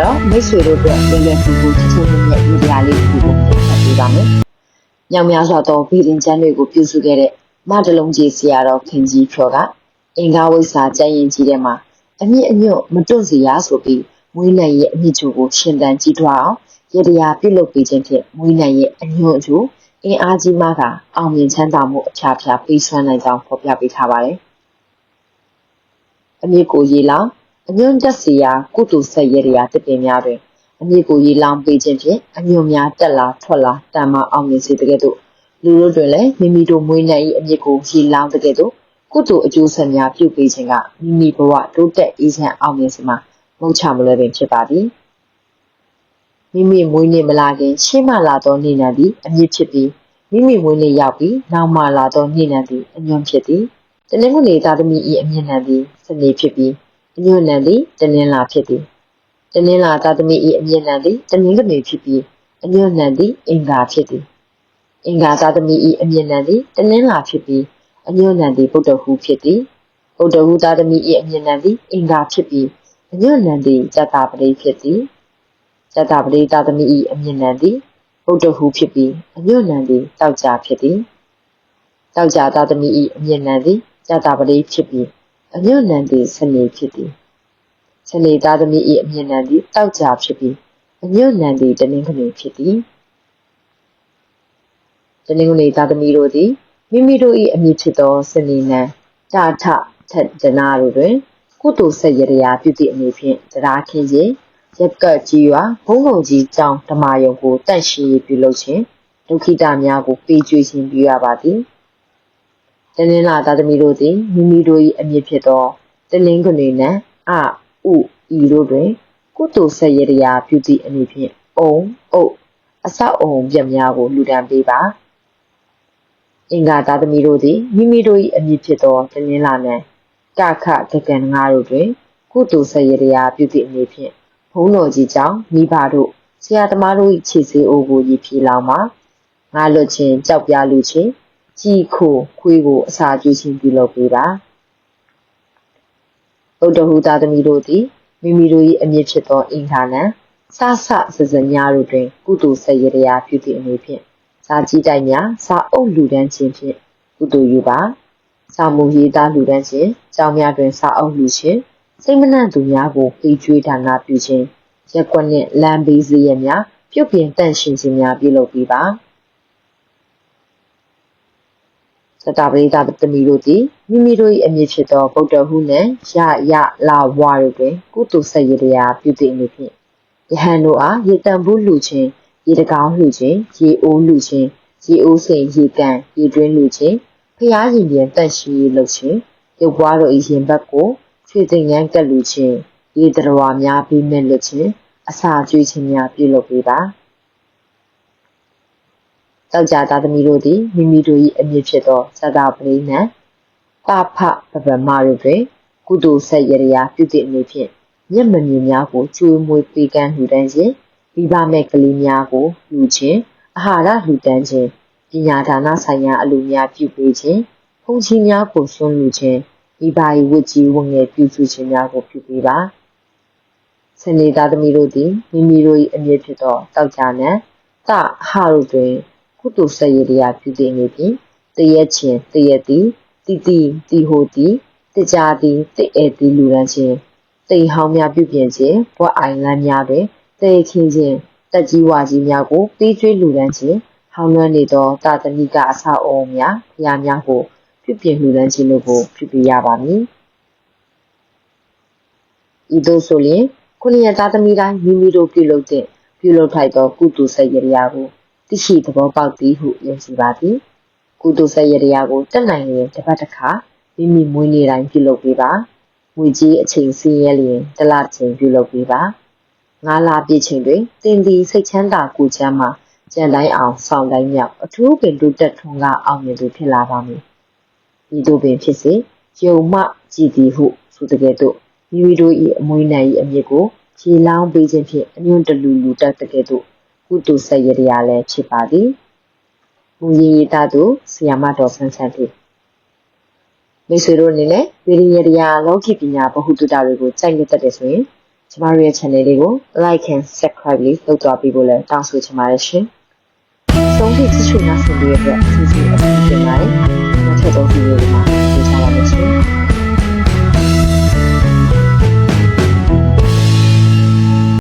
ကတော့မိတ်ဆွေတို့အတွက်လွယ်လွယ်ကူကူချစ်ချင်းနဲ့ရည်ရလေးတစ်ခုကိုပြသပေးပါမယ်။ညောင်များစွာသောဗီဒင်ချမ်းတွေကိုပြုစုခဲ့တဲ့မတလုံးကြီးဆရာတော်ခင်ကြီးဖြော်ကအင်္ဂါဝိစာကျမ်းရင်ကြီးထဲမှာအမြင့်အညွတ်မတွန့်စီရဆိုပြီးမွေးနိုင်ရဲ့အမြင့်ကျိုးကိုရှင်သန်ကြည့်ထွားအောင်ရတရားပြုလုပ်ပေးခြင်းဖြင့်မွေးနိုင်ရဲ့အညွန့်အကျိုးအင်အားကြီးမှကအောင်မြင်ချမ်းသာမှုအဖျားဖျားပေးစွမ်းနိုင်ကြောင်းဖော်ပြပေးထားပါတယ်။အမြင့်ကိုရေလောင်း အညွန့်တက်စီရာကုတုဆက်ရတရားတပင်များတွင်အမြင့်ကိုရေလောင်းပေးခြင်းဖြင့်အညွန့်များတက်လာထွက်လာတန်မအောင်မြင်စေတဲ့ကဲ့သို့လူတို့တွင်လည်းမိမိတို့မွေးနိုင်၏အမြင့်ကိုရေလောင်းတဲ့ကဲ့သို့ကုတုအကျိုးဆက်များပြုပေးခြင်းကမိမိဘဝတိုးတက်အေးချမ်းအောင်မြင်စေမှာမဟုတ်ချမလွယ်ပင်ဖြစ်ပါသည်မိမိမွေးနေ့မလာခင်ရှေ့မှလာသောနေ့နံသည်အမြင့်ဖြစ်ပြီးမိမိမွေးနေ့ရောက်ပြီးနောက်မှလာသောနေ့နံသည်အညွန့်ဖြစ်သည်တနင်္ဂနွေသားသမီး၏အမြင့်နံသည်စနေဖြစ်ပြီး အညွန့်နံသည်တနင်္လာဖြစ်သည်တနင်္လာသားသမီး၏အမြင့်နံသည်တနင်္ဂနွေဖြစ်ပြီးအညွန့်နံသည်အင်္ဂါဖြစ်သည်အင်္ဂါသားသမီး၏အမြင့်နံသည်တနင်္လာဖြစ်ပြီးအညွန့်နံသည်ဗုဒ္ဓဟူဖြစ်သည်ဗုဒ္ဓဟူသားသမီး၏အမြင့်နံသည်အင်္ဂါဖြစ်ပြီးအညွန့်နံသည်ဇတ္တပတိဖြစ်သည်ဇတ္တပတိသားသမီး၏အမြင့်နံသည်ဗုဒ္ဓဟူဖြစ်ပြီးအညွန့်နံသည်တောက်ကြဖြစ်သည်တောက်ကြသားသမီး၏အမြင့်နံသည်ဇတ္တပတိဖြစ်ပြီး အညွန့်နံသည်စနေဖြစ်သည်စနေသားသမီး၏အမြင့်နံသည်တောက်ကြဖြစ်ပြီးအညွန့်နံသည်တနင်္ဂနွေဖြစ်သည်တနင်္ဂနွေသားသမီးတို့သည်မိမိတို့၏အမည်ဖြစ်သောစနေနံတာထထဒနာတို့တွင်ကုသိုလ်ဆက်ရတရားပြုသည့်အနေဖြင့်တရားခင်းခြင်းရက်ကတ်ကြီးရွာဘုံဘုံကြီးကျောင်းဓမ္မယုံကိုတန့်ရှင်းပြုလုပ်ခြင်းဒုက္ခိတများကိုပေးကျွေးခြင်းပြုရပါသည် တနင်္လာသားသမီးတို့သည်မိမိတို့၏အမည်ဖြစ်သောတနင်္ဂနွေနံအဥဤတို့တွင်ကုသိုလ်ဆက်ရတရားပြုသည့်အနေဖြင့်အုံအုပ်အဆောက်အုံပြက်များကိုလူဒန်းပေးပါအင်္ဂါသားသမီးတို့သည်မိမိတို့၏အမည်ဖြစ်သောတနင်္လာနံကခကကံငါတို့တွင်ကုသိုလ်ဆက်ရတရားပြုသည့်အနေဖြင့်ဘုန်းတော်ကြီးကြောင့်မိဘတို့ဆရာသမားတို့၏ခြေစေအိုးကိုရည်ဖြီလောင်မှာငါလွတ်ခြင်းကြောက်ပြလူခြင်း ကြည်ခိုခွေးကိုအစာကျွေးခြင်းပြုလုပ်ပေးပါဗုဒ္ဓဟူသားသမီးတို့သည်မိမိတို့၏အမြင့်ဖြစ်သောအင်္ဂါနံစဆစစများတို့တွင် ကုသိုလ်ဆက်ရတရားပြုသည့်အနေဖြင့်စာကြည့်တိုက်များစာအုပ်လူဒန်းခြင်းဖြင့်ကုသိုလ်ယူပါစာမူရေးသားလူဒန်းခြင်းကျောင်းများတွင်စာအုပ်လူခြင်းစိတ်မနှံ့သူများကိုပေးကျွေးဒါနပြုခြင်းရက်ကွက်နှင့်လမ်းဘေးစည်းရများပြုတ်ပြင်တန့်ရှင်းခြင်းများပြုလုပ်ပြီးပါ စတာပရိသတမီတို့သည်မိမိတို့၏အမည်ဖြစ်သောဗုဒ္ဓဟုနှင့်ရရလာဝါတို့တွင်ကုသိုလ်ဆက်ရတရားပြုသည့်အနေဖြင့်ယဟန်တို့အားရေတံဘူးလှူခြင်းရေတကောင်းလှူခြင်းရေအိုးလှူခြင်းရေအိုးစိန်ရေကန်ရေတွင်းလှူခြင်းဖျားရင်ပြန်တန့်ရှင်းရေးလုပ်ခြင်းရုပ်ပွားတို့၏ရင်ဘတ်ကိုရွှေသိမ်ငန်းကက်လူခြင်းရေတရဝါများပြီးမဲ့လွတ်ခြင်းအစာကျွေးခြင်းများပြုလုပ်ပေးပါ တောက်ကြသားသမီးတို့သည်မိမိတို့၏အမည်ဖြစ်သောဇာတာပရိနံပဖပပမတို့တွင် ကုသိုလ်ဆက်ရရာပြုသည့်အနေဖြင့်မျက်မမြင်များကိုကျွေးမွေးပေးကမ်းလှူဒန်းခြင်းမိဘမဲ့ကလေးများကိုလှူခြင်းအာဟာရလှူဒန်းခြင်းပညာဒါနဆိုင်ရာအလူများပြုပေးခြင်းဖုန်ကြီးများကိုဆွန်းလှူခြင်းမိဘ၏ဝတ်ကြီးဝငယ်ပြုစုခြင်းများကိုပြုပေးပါဆင်နေသားသမီးတို့သည်မိမိတို့၏အမည်ဖြစ်သောတောက်ကြနံတဟတို့တွင် ကုသိုလ်ဆက်ရတရားပြုသည့်အနေဖြင့်တရက်ချင်းတရက်သည်တီတီတီဟိုသည်တကြသည်တိအဲသည်လူရန်ချင်းတိမ်ဟောင်းများပြုပြင်ခြင်းဘွက်အိုင်လန်းများတွင်တေခင်းခြင်းတက်ကြီးဝါကြီးများကိုပေးကျွေးလူရန်ခြင်းဟောင်းနှွမ်းနေသောတာသမိကအဆောက်အအုံများဖျားများကိုပြုပြင်လူရန်ခြင်းတို့ကိုပြုပြရပါမည်ဤသို့ဆိုရင်ခုနှစ်ရသားသမီးတိုင်းမိမိတို့ပြုလုပ်တဲ့ပြုလုပ်ထိုက်သောကုသိုလ်ဆက်ရတရားကို သိရှိသဘောပေါက်သည်ဟုယုံကြည်ပါသည်ကုသိုလ်ဆက်ရတရားကိုတက်နိုင်ရင်တစ်ပတ်တစ်ခါမိမိမွေးနေ့တိုင်းပြုလုပ်ပေးပါငွေကြီးအချိန်စင်းရဲလျင်တစ်လချိန်ပြုလုပ်ပေးပါငါးလပြည့်ချိန်တွင်တင်သည်စိတ်ချမ်းသာကိုချမ်းမှာကြံတိုင်းအောင်ဆောင်တိုင်းမြောက်အထူးပင်တိုးတက်ထွန်းကားအောင်မြင်သူဖြစ်လာပါမည်ဤသို့ပင်ဖြစ်စေယုံမှကြည်သည်ဟုဆိုတဲ့ကဲ့သို့မိမိတို့၏အမွေးနိုင်၏အမြစ်ကိုခြေလောင်းပေးခြင်းဖြင့်အညွန့်တလူလူတက်တဲ့ကဲ့သို့ ကုတုဆက်ရတရားလည်းဖြစ်ပါသည်မူရင်းရတာသူဆီယာမတော်ဆန်းဆန်းဖြစ်မိတ်ဆွေတို့အနေနဲ့ဗီဒီယတရားလောကီပညာဗဟုသုတတွေကိုစိုက်လက်တတ်တယ်ဆိုရင်ကျမတို့ရဲ့ channel လေးကို like and subscribe လေးလုပ်သွားပေးဖို့လည်းတောင်းဆိုချင်ပါတယ်ရှင်။ဆုံးဖြတ်ချစ်ချွေနာဆင်ပေးရတဲ့အတွက်ကျေးဇူးအထူးတင်ပါတယ်။နောက်ထပ်သောဗီဒီယိုတွေမှာတွေ့ကြပါမယ်ရှင်